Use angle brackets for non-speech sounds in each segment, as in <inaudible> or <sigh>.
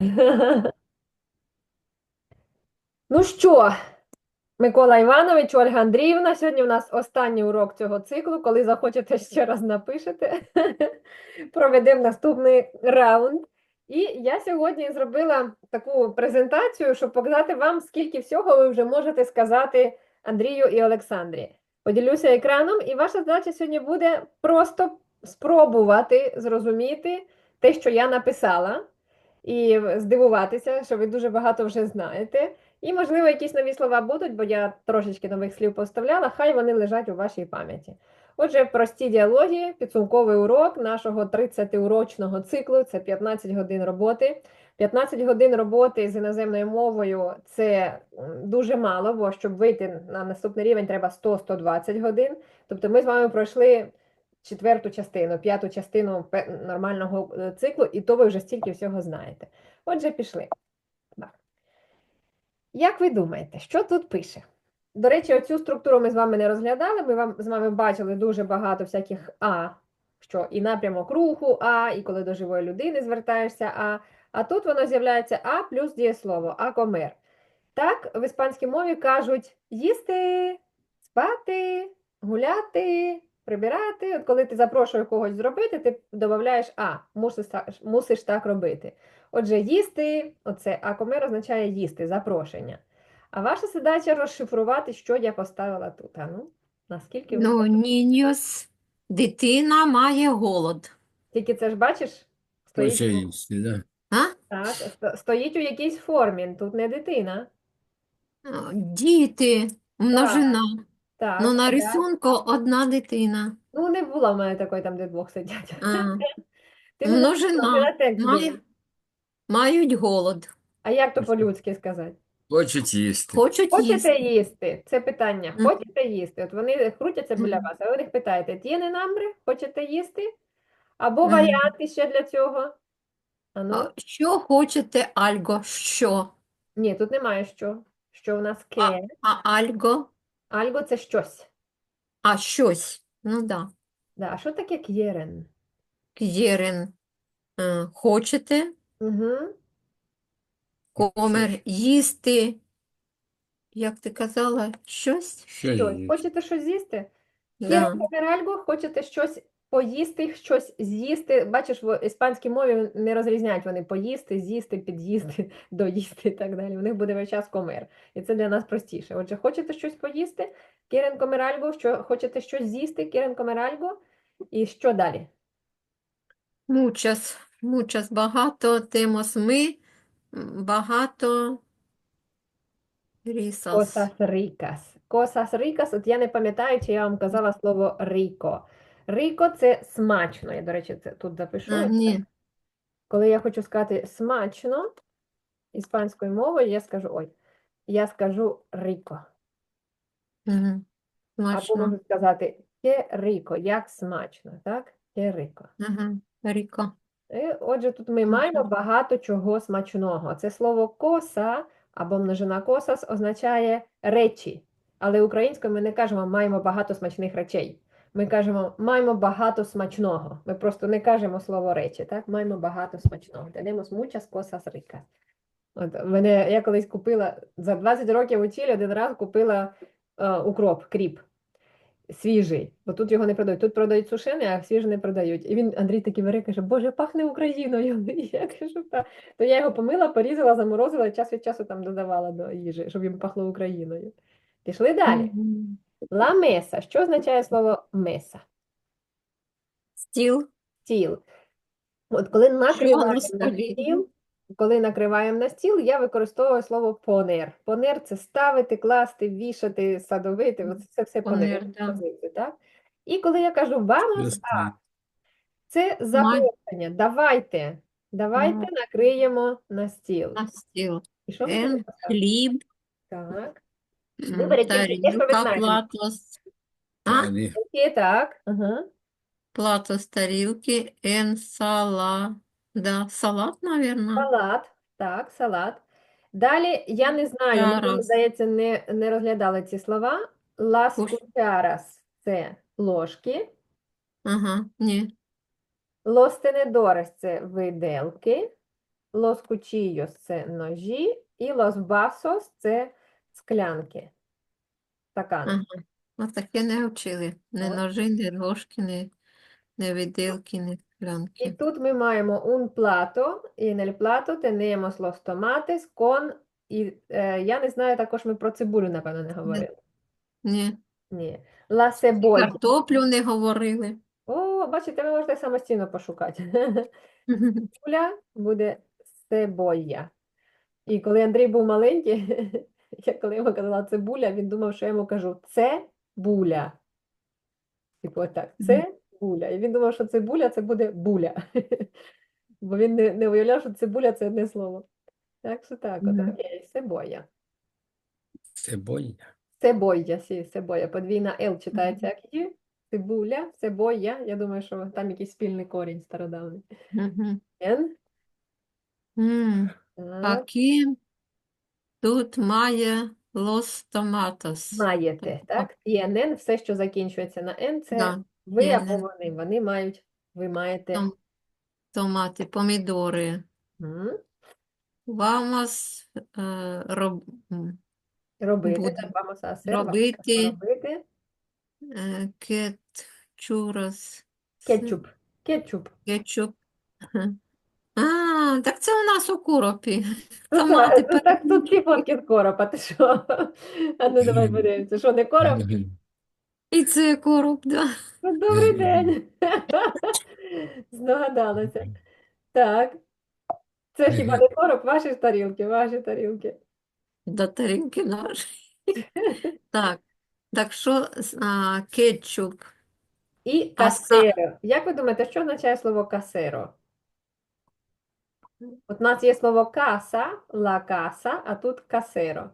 <laughs> Ну що, Микола Іванович, Ольга Андріївна, сьогодні у нас останній урок цього циклу. Коли захочете, <laughs> ще раз напишете. <laughs> Проведемо наступний раунд. І я сьогодні зробила таку презентацію, щоб показати вам, скільки всього ви вже можете сказати Андрію і Олександрі. Поділюся екраном, і ваша задача сьогодні буде просто спробувати зрозуміти те, що я написала, і здивуватися, що ви дуже багато вже знаєте. І, можливо, якісь нові слова будуть, бо я трошечки нових слів поставляла, хай вони лежать у вашій пам'яті. Отже, прості діалоги, підсумковий урок нашого 30-урочного циклу це 15 годин роботи. 15 годин роботи з іноземною мовою це дуже мало, бо щоб вийти на наступний рівень, треба 100-120 годин. Тобто ми з вами пройшли четверту частину, п'яту частину нормального е, циклу, і то ви вже стільки всього знаєте. Отже, пішли. Як ви думаєте, що тут пише? До речі, оцю структуру ми з вами не розглядали. Ми вам з вами бачили дуже багато всяких А, що і напрямок руху А, і коли до живої людини звертаєшся А. А тут воно з'являється А плюс дієслово, а комер. Так, в іспанській мові кажуть їсти, спати, гуляти, прибирати. От коли ти запрошуєш когось зробити, ти додаєш А, мусиш, та- мусиш так робити. Отже, їсти, оце акомер означає їсти, запрошення. А ваша задача розшифрувати, що я поставила тут. А ну, наскільки. Ну, ніньос, дитина має голод. Тільки це ж бачиш, стоїть, Хоче їсти, да? А? так, сто- стоїть у якійсь формі, тут не дитина. Діти, множина. Так, Ну, на так. рисунку одна дитина. Ну, не було в мене такої там, де двох сидять. А, <laughs> Ти мене множина. на текст Має, мають голод. А як то по-людськи сказати? Хочуть їсти. Хочуть Хочете їсти. їсти? Це питання. Мгм. Хочете їсти? От вони крутяться біля Мгм. вас, а ви їх питаєте, «Tienen hambre? Хочете їсти? Або Мгм. варіанти ще для цього. А ну, А, Що хочете, альго? Що? ні, тут немає що. Що в нас А, ке? а альго? Альго це щось. А щось. Ну, да. Да. А що таке к'єрен? К'єрен. Е, Хочете? Угу. Комер. Їсти. Як ти казала? Щось? Що Щось. їсти? Хочете щось з'їсти? Да. К'єрен комер альго? Хочете щось поїсти, щось з'їсти? Бачиш, в іспанській мові не розрізняють вони поїсти, з'їсти, під'їсти, <laughs> доїсти і так далі. У них буде весь час комер. І це для нас простіше. Отже, хочете щось поїсти? К'єрен комер альго? Що, хочете щось з'їсти? К'єрен комер альго? І що далі? Muchas, muchas, багато, тemos ми, багато, рісос. Cosas ricas. Cosas ricas, от я не пам'ятаю, чи я вам казала слово rico. Rico – це смачно. Я, до речі, це тут запишу. А, ні. Коли я хочу сказати смачно іспанською мовою, я скажу ой, я скажу rico. Мгм. Або можу сказати que rico, як смачно, так? Que rico. Ага. Ріко. І, отже, тут ми маємо багато чого смачного. Це слово коса або множина косас означає речі. Але українською ми не кажемо маємо багато смачних речей. Ми кажемо маємо багато смачного. Ми просто не кажемо слово речі, так? Маємо багато смачного. Tenemos muchas cosas ricas. От мене, я колись купила за 20 років у Чилі один раз купила е, укроп, кріп свіжий, бо тут його не продають. Тут продають сушений, а свіжий не продають. І він, Андрій такий бере, каже, Боже, пахне Україною. <laughs> Я кажу, так. То я його помила, порізала, заморозила і час від часу там додавала до їжі, щоб їм пахло Україною. Пішли далі. Мгм. Ла меса. Що означає слово меса? Стіл. Стіл. От коли накриваємо на стіл, коли накриваємо на стіл, я використовую слово понер. Понер це ставити, класти, вішати, садовити. Оце це все понер. Понер, да. так? І коли я кажу vamos це запрошення. Давайте, давайте накриємо на стіл. На стіл. І що Ен, хліб, Так. Виберіть тільки те, що ви тарілка, знаєте. платос. А? Далі. Окей, так. Ага. Платос, тарілки, енсалада. Салат, наверное. Салат, так, салат. Далі, я не знаю, ми, мені Зараз. здається, не, не розглядали ці слова. Las Уж. це ложки. Ага, ні. Los tenedores – це виделки. Los cuchillos – це ножі, і los vasos – це склянки, стакани. Ага. Ось таке не вчили. Не От. ножи, не ложки, не, не виделки, не І склянки. тут ми маємо un plato, і nel plato tenemos los tomates con, і е, я не знаю, також ми про цибулю, напевно, не говорили. Ні. Ні. La cebolla. Картоплю не говорили. О, бачите, ви можете самостійно пошукати. <laughs> Цибуля буде цибоя. І коли Андрій був маленький, я коли йому казала цибуля, він думав, що я йому кажу це буля. Типу отак, це буля. І він думав, що цибуля це буде буля. <laughs> Бо він не, не уявляв, що цибуля це одне слово. Так що так, цибоя. Циболя. Цибоя, сі, цибоя. Подвійна Л читається як Ю. Цибуля, цибоя. Я думаю, що там якийсь спільний корінь стародавний. Н. Так. Aquí тут має los tomatos. Маєте, так? ТНН, все, що закінчується на Н, це Да, ви або TNN. вони. Вони мають, ви маєте Том- Томати, помідори. м, Vamos е, роб, м, робити, Буде так, vamos a hacer, vamos робити робити. е, кет, Кетчуп, кетчуп. кетчуп. А, так це у нас у коропі. <laughs> Ну, так, ну, так, тут ті фотки з коропа, ти що? <laughs> А ну давай подивимося, що не короб? І це короб, да. Ну, Добрий день. <laughs> Здогадалася. Так. Це хіба не короб? Ваші ж тарілки, ваші тарілки. До тарілки наші. Так, так що а, кетчуп. І А касеро. Як ви думаєте, що означає слово касеро? От у нас є слово каса, ла каса, а тут касеро.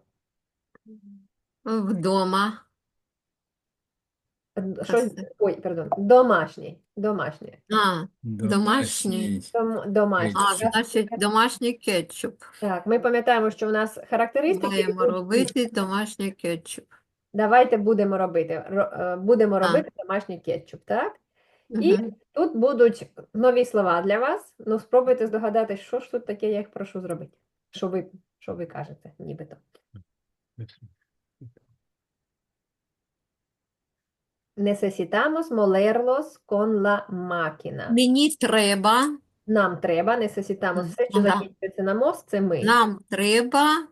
Вдома. Щось, ой, пардон, домашній, домашнє. А, Домашній. Дом, домашній. а, значить, домашній кетчуп. Так, ми пам'ятаємо, що у нас характеристики Маємо йдуть. робити домашній кетчуп. Давайте будемо робити. Ро- е, Будемо Так. робити домашній кетчуп, так? І Мгм. тут будуть нові слова для вас. Ну, спробуйте здогадатись, що ж тут таке, я їх прошу зробити. Що ви, що ви кажете, нібито. Necesitamos molerlos con la máquina. Мені треба, Нам треба, necesitamos, все, що Ага. закінчується на мос, це ми. нам треба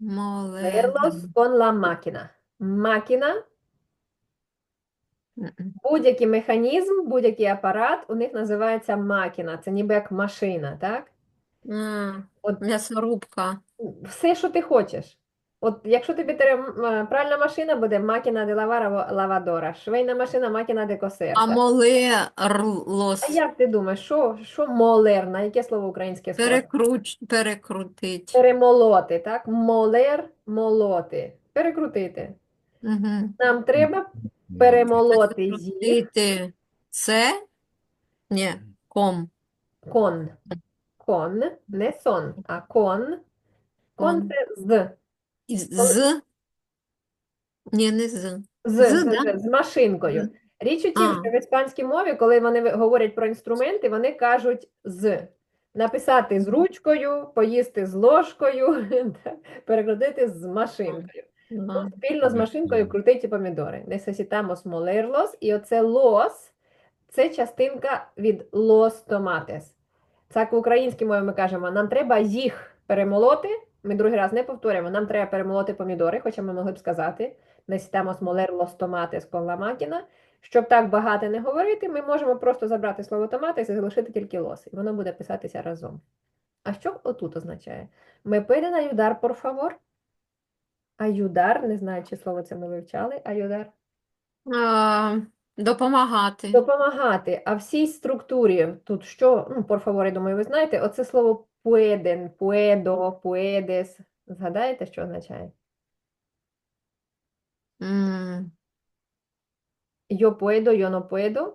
Molerlos моле... con la máquina. Máquina. Будь-який механізм, будь-який апарат у них називається макіна. Це ніби як машина, так? А, От м'ясорубка. все, що ти хочеш. От якщо тобі треба е, пральна машина, буде макіна де лавар або лавадора, швейна машина макіна де косер. А молерлос. А як ти думаєш, що, що молер, на яке слово українське схоже? Перекруч... Перекрутить. Перемолоти, так? Молер, молоти. Перекрутити. Угу. Нам треба перемолоти їх. Це? Ні, ком. Кон. Кон, не сон, а кон. Кон це з. Із- З. Ні, не з. З, З, з, да? з, з машинкою. Річ у тім, А. що в іспанській мові, коли вони ви- говорять про інструменти, вони кажуть з. Написати з ручкою, поїсти з ложкою, <laughs> перекрутити з машинкою. Ага. Спільно з машинкою крутиті помідори. Necesitamos molerlos. І оце los – це частинка від los tomates. Так в українській мові ми кажемо, нам треба їх перемолоти. Ми другий раз не повторюємо, нам треба перемолоти помідори, хоча ми могли б сказати necesitamos moler los tomates con la máquina. Щоб так багато не говорити, ми можемо просто забрати слово томатес і залишити тільки лос. І воно буде писатися разом. А що отут означає? Ми pueden ayudar, por favor? Аюдар, не знаю, чи слово це ми вивчали. Аюдар. А, допомагати. Допомагати. А в цій структурі тут що, ну, por favor, я думаю, ви знаєте, оце слово pueden, puedo, puedes. Згадаєте, що означає? М, Yo puedo, yo no puedo.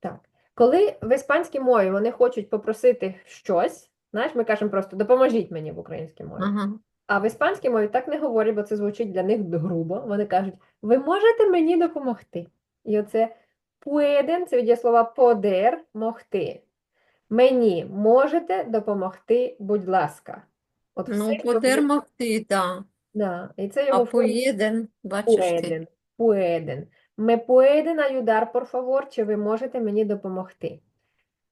Так. Коли в іспанській мові вони хочуть попросити щось, знаєш, ми кажемо просто допоможіть мені в українській мові. Ага. А в іспанській мові так не говорять, бо це звучить для них грубо. Вони кажуть, ви можете мені допомогти? І оце pueden, це від слова poder, могти. Мені можете допомогти, будь ласка. От Ну, що ви- подермогти, да. Да, і це його форма поїден, бачиш ти. pueden, pueden. Me pueden ayudar, por favor, чи ви можете мені допомогти?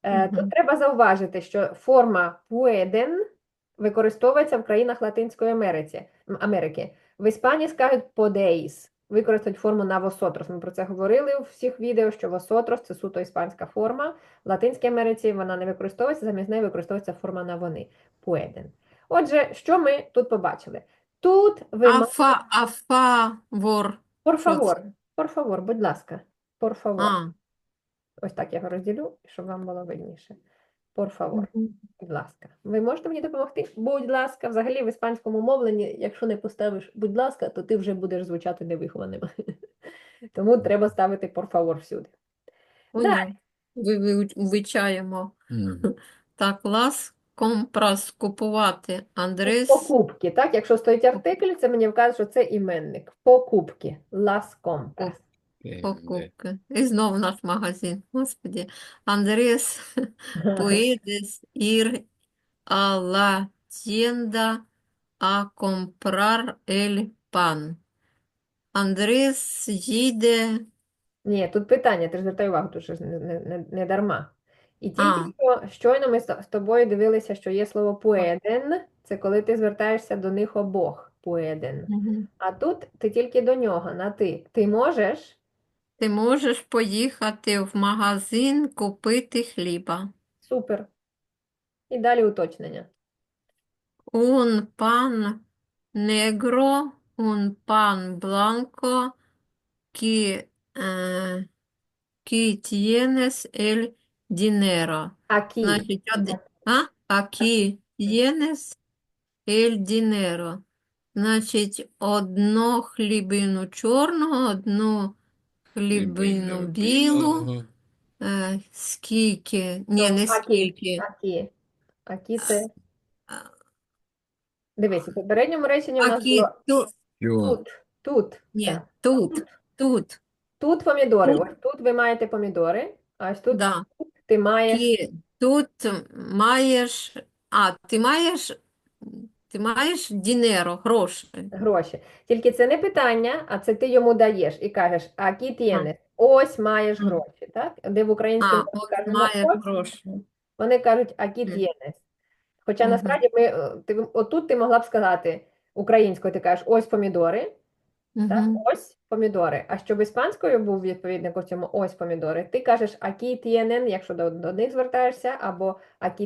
Е, Тут треба зауважити, що форма pueden використовується в країнах Латинської Америці, Америки. В Іспанії скажуть podéis, використають форму на vosotros. Ми про це говорили у всіх відео, що vosotros – це суто іспанська форма. В Латинській Америці вона не використовується, замість неї використовується форма на вони pueden. Отже, що ми тут побачили? Тут ви Афа, це? favor, por favor, будь ласка. А, Ось так я його розділю, щоб вам було видніше. Por favor, будь ласка. Ви можете мені допомогти? Будь ласка, взагалі в іспанському мовленні, якщо не поставиш будь ласка, то ти вже будеш звучати невихованим. <laughs> Тому треба ставити por favor всюди. Ви, вивчаємо. <laughs> Так, лас компрас, купувати. Андрес, Покупки, так? Якщо стоїть артикль, це мені вказує, що це іменник. Покупки. Las compras. Е, покупки. І знов наш магазин. Господи. Андрес, puedes ir a la tienda a comprar el pan. Андрес їде. Ні, тут питання, ти ж звертай увагу, тут ж не, не, не, дарма. І тільки А. що щойно ми з з тобою дивилися, що є слово pueden, це коли ти звертаєшся до них обох, pueden. Мгм. А тут ти тільки до нього, на ти. Ти можеш? Ти можеш поїхати в магазин купити хліба. Супер. І далі уточнення. Un pan negro, un pan blanco, que, eh, que tienes el dinero. Aquí. Значить, оди- а? Aquí tienes el dinero. Значить, одну хлібину чорну, одну хлібину білу. Ага. Е, скільки? Ні, не Акі. скільки. Акі. Акі це. Дивись, у попередньому реченні у нас Акі було тут. Що? тут. Тут. Ні, так. тут. Тут. Тут помідори. Тут. Ось тут ви маєте помідори, а ось тут Да. ти маєш Кі- Тут маєш, а, ти маєш, ти маєш дінеро, гроші. гроші. Тільки це не питання, а це ти йому даєш і кажеш, акі тєнес, ось маєш гроші, так? Де в українській А, от кажемо маєш ось, гроші. вони кажуть акі Мгм. тєнес. Хоча Мгм. насправді ми, е, ти, отут ти могла б сказати українською, ти кажеш ось помідори, так? Мгм. Ось помідори. А щоб іспанською був відповідник у цьому ось помідори, ти кажеш тєнен, якщо до, до них звертаєшся, або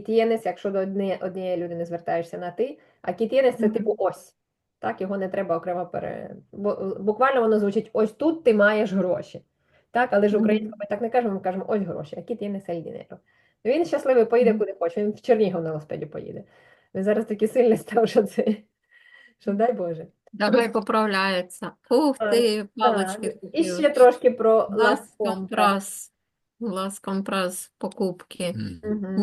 тєнес, якщо до одне, однієї людини звертаєшся на ти. Акі тєнес це типу ось. Так, його не треба окремо пере... Бо, буквально воно звучить ось тут ти маєш гроші. Так, але ж українською ми так не кажемо, ми кажемо ось гроші, акі тєнес ель дінеро. Він щасливий поїде куди хоче, він в Чернігів на велосипеді поїде. Він зараз такий сильний став, що це, що дай Боже. Давай поправляється. Ух ти, палочки і ще трошки про Лас Las Compras. компрас. Лас компрас покупки. Мгм. Мгм.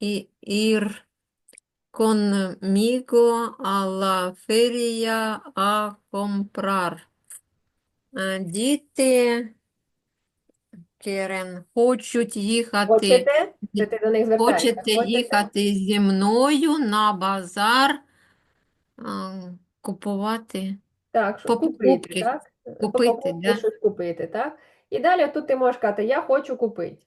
Ir conmigo a la feria a comprar. Е, Діти quieren, хочуть їхати, Хочете? Ти до них звертаєшся. хочете їхати зі мною на базар а, купувати. Так, що По купити, покупки. так? Купити, да? щось купити, так? І далі тут ти можеш сказати, я хочу купити.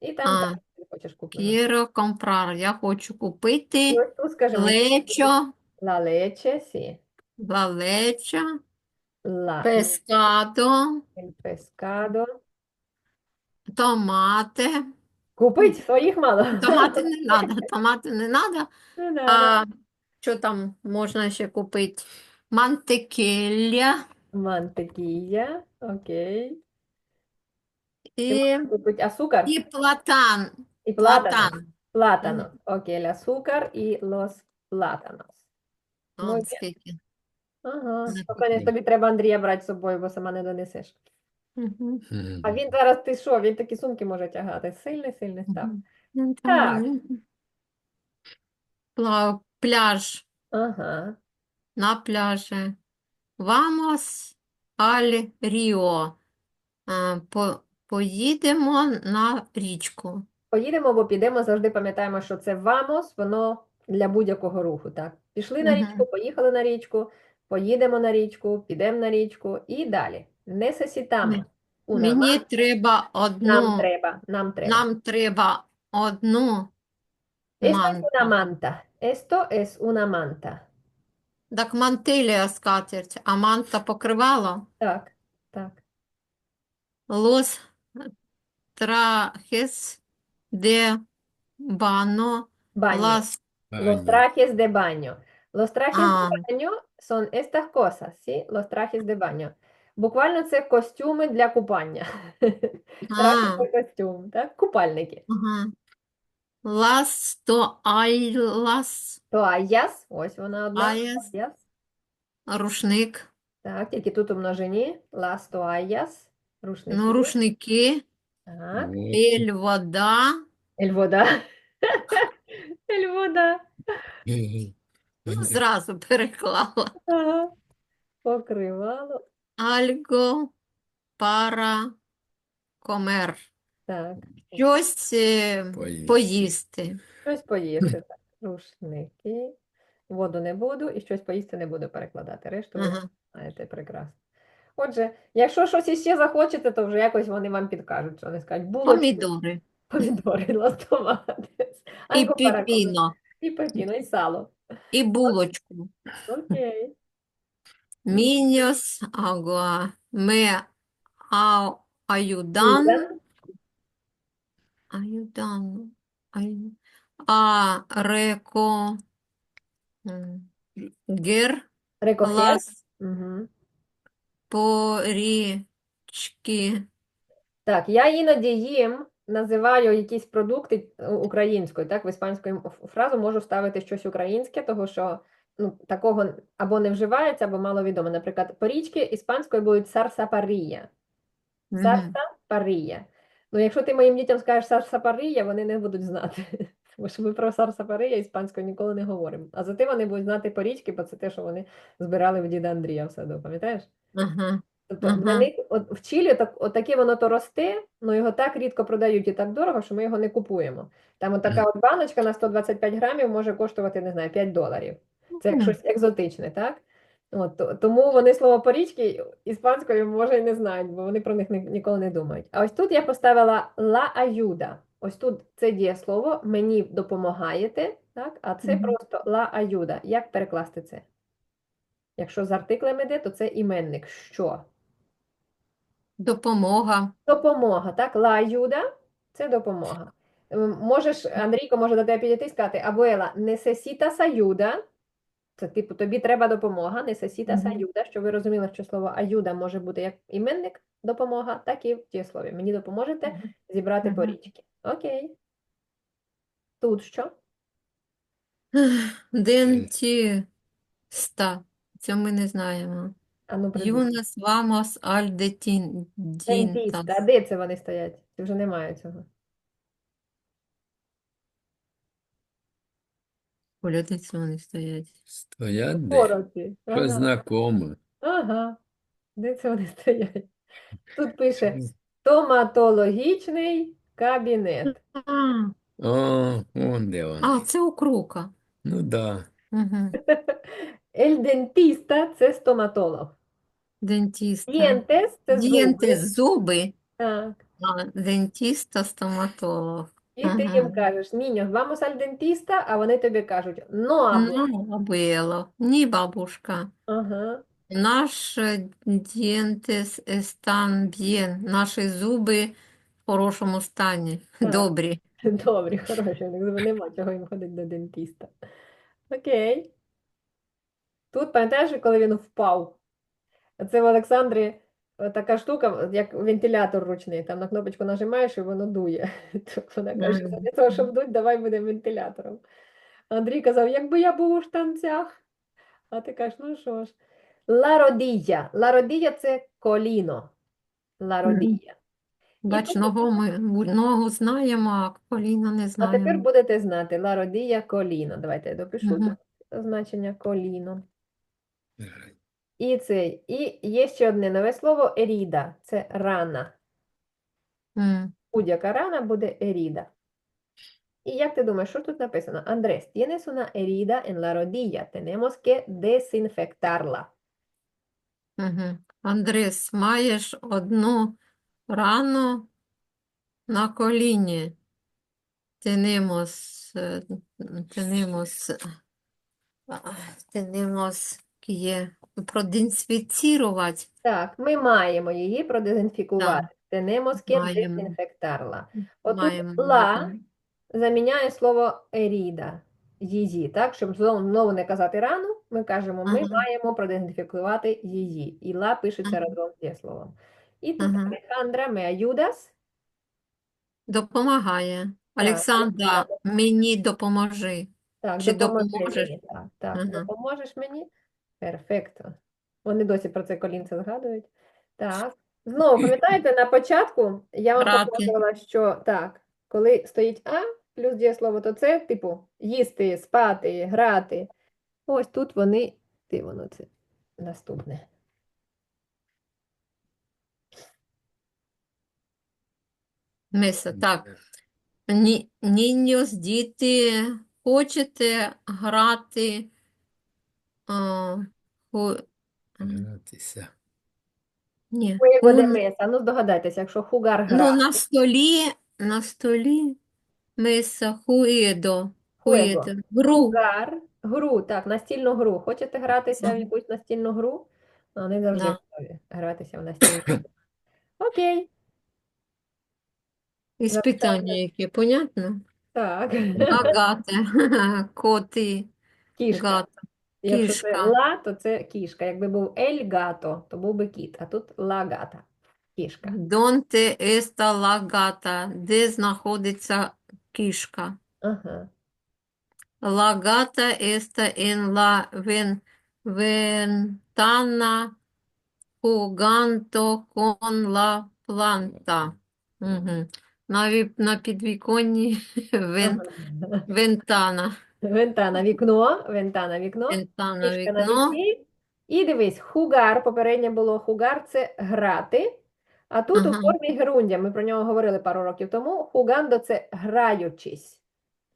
І там А, так, ти хочеш купити. Quiero comprar. Я хочу купити І ось тут скажемо, лечо, la leche, la leche, La, pescado, el pescado. томати. Купить своїх мало. Томати не <laughs> треба, томати не треба. А що там можна ще купити? Мантикілля Мантекія, окей. Ти і, можеш купити асукар і платан. І платано. Платан. Plátano. Окей, el azúcar y los plátanos. От bien. скільки. Ага. Не тобі треба Андрія брати з собою, бо сама не донесеш. Мгм. Мгм. А він зараз ти що? Він такі сумки може тягати. Сильний, сильний став. Мгм. Ну, Так. там, пла- Пляж. Ага. на пляже. Vamos al río. По, Поїдемо на річку. Поїдемо або підемо, завжди пам'ятаємо, що це вамос, воно для будь-якого руху, так? Пішли на річку, поїхали на річку, поїдемо на річку, підемо на річку і далі. Ні. una Мені треба Нам треба, нам треба. нам треба одну Esto es una manta. Esto es una manta. Так мантилія скатерть, а манта покривало. Так, так. Los trajes de baño, Baño. las Los trajes de baño. Los trajes Ah. de baño son estas cosas, ¿sí? Los trajes de baño. Буквально це костюми для купання. а, Трахи це костюм, так? Купальники. ага. Las toallas, Тоаяс, ось вона одна. Тоаяс. рушник, Так, тільки тут у множині. Las toallas. Рушники. ну, рушники, Так. Ель вода, Ель вода. <laughs> Ель вода. ну, зразу переклала. Ага. Покривало. Algo para comer. Так. Щось е, Поїсти. поїсти. Щось поїсти. <laughs> Так. Рушники. Воду не буду і щось поїсти не буду перекладати. Решту ви Ага. знаєте прекрасно. Отже, якщо щось іще захочете, то вже якось вони вам підкажуть, що вони скажуть, булочки, Помідори помідори, <laughs> tomates, і піпіно, і пепіно, і сало. і булочку. Окей. Niños, agua, me a- ayudan, Ужин. ayudan, ay- a reco, м, гер Recoger. las Мгм. Порічки. Так, я іноді їм називаю якісь продукти е, українською, так, в іспанську фразу можу ставити щось українське, того що ну, такого або не вживається, або мало відомо. Наприклад, порічки іспанською будуть сарсапарія. Сарсапарія. Ну, якщо ти моїм дітям скажеш сарсапарія, вони не будуть знати. Тому що ми про сарсапарія іспанською ніколи не говоримо. А зате вони будуть знати порічки, бо це те, що вони збирали в діда Андрія в саду, пам'ятаєш? Ага. Тобто Ага. них от, в Чилі так, от таке воно то росте, але його так рідко продають і так дорого, що ми його не купуємо. Там от така от баночка на 125 грамів може коштувати, не знаю, 5 доларів. Це як щось екзотичне, так? От, тому вони слово порічки іспанською може і не знають, бо вони про них ні- ніколи не думають. А ось тут я поставила la ayuda. Ось тут це дієслово, мені допомагаєте, так? А це Мгм. просто la ayuda. Як перекласти це? Якщо з артиклем іде, то це іменник. Що? Допомога. Допомога, так? La ayuda – це допомога. Ем, Можеш, Андрійко може до тебе підійти і сказати, Абуела, necesitas ayuda? Це типу, тобі треба допомога, necesitas Мгм. ayuda, щоб ви розуміли, що слово ayuda може бути як іменник допомога, так і в дієслові. Мені допоможете зібрати Мгм. порічки. Окей. Тут що? Дентіста. Це ми не знаємо. А ну, придумай. Юнас вамос аль детін Дентіста. А де це вони стоять? Це вже немає цього. Оля, де це вони стоять? Стоять де? Короті. Що Ага. знакоме. Ага. Де це вони <laughs> стоять? Тут пише стоматологічний кабінет. А, О, он де він. а, це у крука. Ну да. Угу. <laughs> Ель дентіста це стоматолог. Дентіста. Дієнтес це зуби. зуби, Так. а дентіста стоматолог. І ти їм кажеш, ніньо, vamos al dentista, а вони тобі кажуть, no hablo. Ну, абуело. Ні, бабушка. Ага. Наш dientes están bien. Наші зуби хорошому стані. Так. Добрі. Добрі, хороші, у них нема чого їм ходити до дентіста. Окей. Тут, пам'ятаєш, коли він впав? Це в Олександрі е, така штука, як вентилятор ручний. Там на кнопочку нажимаєш і воно дує. <laughs> Так вона каже, для того, щоб дуть, давай будемо вентилятором. Андрій казав, якби я був у штанцях. А ти кажеш, ну що ж. La rodilla – це коліно. Rodilla. Бач, ногу ми ногу знаємо, а коліна не А тепер будете знати La rodilla – коліно. Давайте я допишу Мгм. тут значення коліно. І цей. І є ще одне нове слово еріда. Це рана. М. Будь-яка рана буде еріда. І як ти думаєш, що тут написано? Андрес, tienes una herida en la rodilla. Tenemos que desinfectarla. Мгм. Андрес, маєш одну рану на коліні. Tenemos, tenemos, tenemos que продезінфіцірувати. Так, ми маємо її продезінфікувати. Tenemos que Маємо. desinfectarla. Отут Маємо ла заміняє слово еріда, її, так? Щоб знову, не казати рану, ми кажемо, ми Ага. маємо продезінфікувати її. І ла пишеться разом з дієсловом. І тут Ага. Алехандра, me ayudas? Допомагає. Олександра, мені допоможи. Так, Чи допоможи допоможеш? мені. Так, так, Ага. допоможеш мені? Перфекто. Вони досі про це колінце згадують. Так. Знову, пам'ятаєте, на початку я вам Грати. показувала, що так, коли стоїть А плюс дієслово, то це, типу, їсти, спати, грати. Ось тут вони, де воно це наступне. Миса, так. Ні, ніньос, діти, хочете грати? А, ху... Гратися. Ні, хун- mesa. Ну, здогадайтеся, якщо хугар Ну, на столі, на столі миса, хуєдо, хуєдо, гру. хугар, гру, так, настільну гру. Хочете гратися в якусь настільну гру? Вони завжди Да. готові гратися в настільну гру. <coughs> Окей, Іспитання яке, понятно? так. Агате, <laughs> коти, Кішка. гата. Якщо це кішка. ла, то це кішка. Якби був ель гато, то був би кіт, а тут ла гата. Кішка. Донте еста ла гата, де знаходиться кішка? Ага. La gata está en la ven- ventana jugando con la planta. Угу. На, підвіконні <laughs> вен, вентана. Вентана вікно, вентана вікно. Вентана Кішка на вікно. вікні. І дивись, хугар, попереднє було хугар це грати. А тут у формі герундя, ми про нього говорили пару років тому. Хугандо це граючись.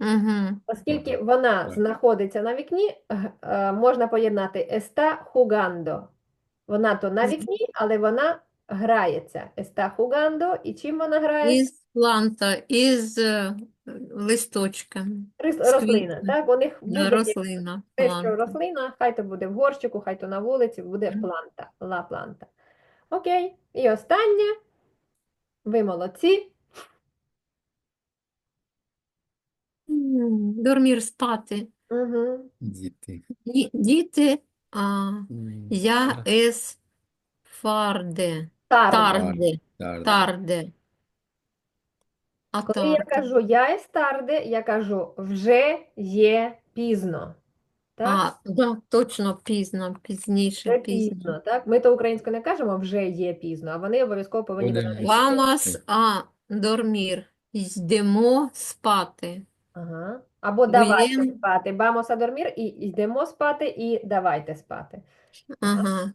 Угу. Оскільки вона знаходиться на вікні, е, можна поєднати еста хугандо. Вона то на вікні, але вона грається. Еста хугандо. І чим вона грає? Із планта, із е, листочками. Рис- з Рослина. квітами. Так, у них Да, будь-яке рослина, те, що планта. рослина, хай то буде в горщику, хай то на вулиці, буде Мгм. планта, ла планта. Окей. І останнє. Ви молодці. М, Дормір спати. Угу. Діти. Ді- Діти, а, я ес фарде. Тарде. Тарде. тарде. Тарде. А Коли я тарде. кажу я ес тарде, я кажу вже є пізно. Так? А, да, точно пізно, пізніше, Вже пізно. пізно, так? Ми то українською не кажемо вже є пізно, а вони обов'язково повинні додати. ще. Вамас а дормір. Йдемо спати. Ага. Або давайте Воєн- спати. Vamos a dormir і йдемо спати, і давайте спати. Ага.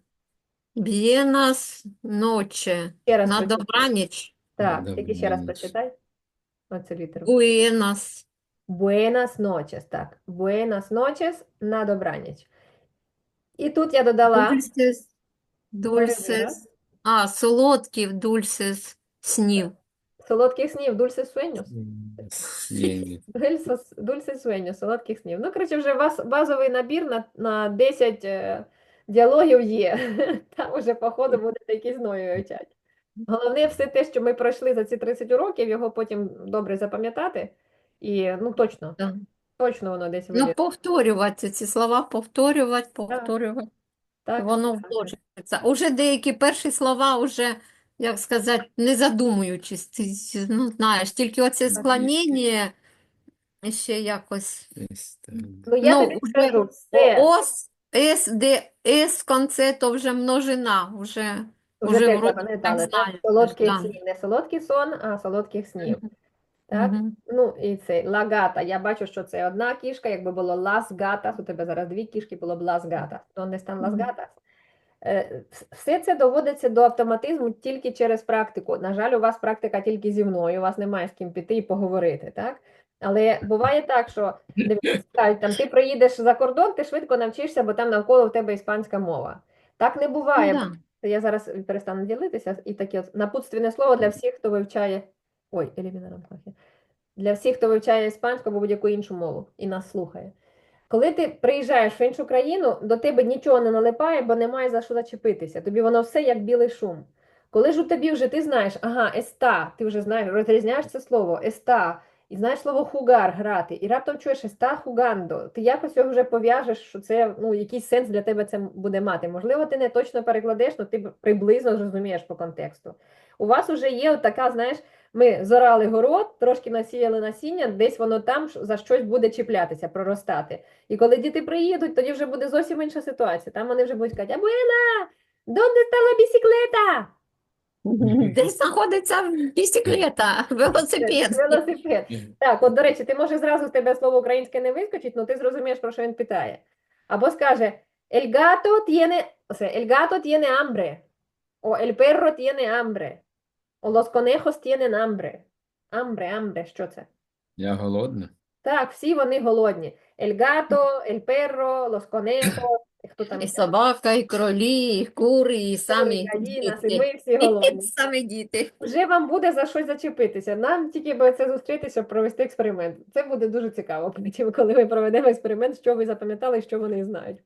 Б'єнас ноче. Ще раз На прочитай. добраніч. Так, тільки ще раз прочитай. Оцю літеру. Буєнас. Buenas noches, так. Buenas noches, на добраніч. І тут я додала Дульсес. Дульсес. А, солодків дульсес снів. солодких снів, dulces sueños. Ні, Dulces, dulces sueños, солодких снів. Ну, коротше, вже вас базовий набір на, на 10 е, діалогів є. <laughs> Там уже, по ходу, будете якісь нові вивчати. Головне все те, що ми пройшли за ці 30 уроків, його потім добре запам'ятати. І, ну, точно, Так. точно воно десь Ну, вилізе. повторювати ці слова, повторювати, повторювати. Так, Воно так. вложиться. Уже деякі перші слова, уже, як сказати, не задумуючись, ти, ну, знаєш, тільки оце склонення ще якось. ось так. Ну, я Ну, тобі уже скажу, все, Ос, С, де С в конце, то вже множина, вже, вже вже запам'ятали, так Солодких да. снів, не солодкий сон, а солодких снів. Мгм. Так? Мгм. Ну, і це лагата. Я бачу, що це одна кішка, якби було лас гатас, у тебе зараз дві кішки, було б лас гатас. Донde están las Мгм. gatas? Е, Все це доводиться до автоматизму тільки через практику. На жаль, у вас практика тільки зі мною, у вас немає з ким піти і поговорити, так? Але буває так, що кажуть, там ти приїдеш за кордон, ти швидко навчишся, бо там навколо в тебе іспанська мова. Так не буває. Ну, да. Я зараз перестану ділитися і таке от напутственне слово для всіх, хто вивчає. Ой. Для всіх, хто вивчає іспанську або будь-яку іншу мову і нас слухає. Коли ти приїжджаєш в іншу країну, до тебе нічого не налипає, бо немає за що зачепитися. Тобі воно все як білий шум. Коли ж у тобі вже ти знаєш, ага, еста, ти вже знаєш, розрізняєш це слово, еста, і знаєш слово хугар грати, і раптом чуєш еста хугандо, ти якось його вже пов'яжеш, що це ну, якийсь сенс для тебе це буде мати. Можливо, ти не точно перекладеш, але ти приблизно зрозумієш по контексту. У вас вже є от така, знаєш, ми зорали город, трошки насіяли насіння, десь воно там за щось буде чіплятися, проростати. І коли діти приїдуть, тоді вже буде зовсім інша ситуація. Там вони вже будуть казати, Абуела, донde está la bicicleta? Де знаходиться бісіклета, <laughs> велосипед? Велосипед. Так, от, до речі, ти може зразу з тебе слово українське не вискочить, але ти зрозумієш, про що він питає. Або скаже El gato tiene, o sea, el gato tiene hambre. О, el perro tiene hambre. О, los conejos tienen hambre. Hambre, hambre, що це? Я голодна. Так, всі вони голодні. El gato, el perro, los conejos, хто там І собака, і кролі, і кури, і самі діти. ми всі голодні. <laughs> Самі діти. Вже вам буде за щось зачепитися. Нам тільки би це зустрітися, провести експеримент. Це буде дуже цікаво, потім, коли ми проведемо експеримент, що ви запам'ятали, що вони знають.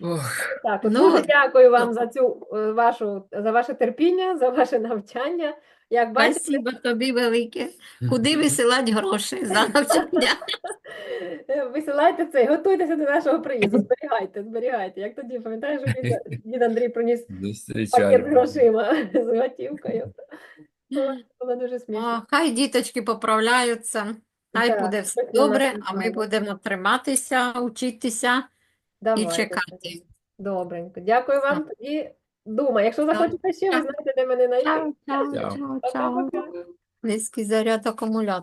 Ох, Так, Ну, дуже дякую вам за цю е, вашу за ваше терпіння, за ваше навчання. Як бачите, Спасибо тобі велике. Куди висилати гроші за навчання? <laughs> висилайте це, готуйтеся до нашого приїзду. Зберігайте, зберігайте. Як тоді, пам'ятаєш, що дід, дід Андрій приніс <laughs> пакет з грошима з готівкою. Було- дуже смішно. О, хай діточки поправляються. Хай Так, буде все добре, а ми будемо триматися, учитися і чекати. Добренько. Дякую вам. Тоді думай, якщо захочете ще, ви знаєте, де мене знайти. Чао, чао, Чао. чао, чао. Низький заряд акумулятора.